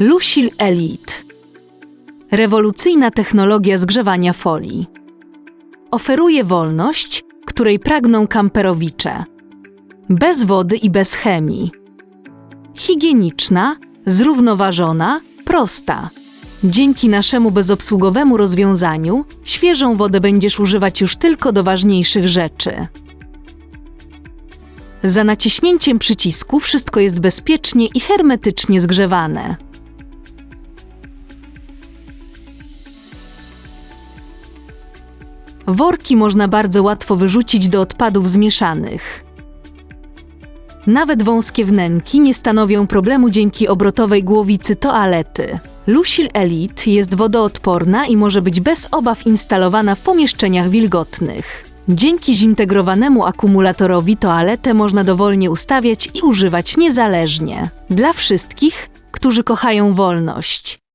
Lucil Elite. Rewolucyjna technologia zgrzewania folii. Oferuje wolność, której pragną kamperowicze. Bez wody i bez chemii. Higieniczna, zrównoważona, prosta. Dzięki naszemu bezobsługowemu rozwiązaniu świeżą wodę będziesz używać już tylko do ważniejszych rzeczy. Za naciśnięciem przycisku wszystko jest bezpiecznie i hermetycznie zgrzewane. Worki można bardzo łatwo wyrzucić do odpadów zmieszanych. Nawet wąskie wnęki nie stanowią problemu dzięki obrotowej głowicy toalety. Lucil Elite jest wodoodporna i może być bez obaw instalowana w pomieszczeniach wilgotnych. Dzięki zintegrowanemu akumulatorowi toaletę można dowolnie ustawiać i używać niezależnie. Dla wszystkich, którzy kochają wolność.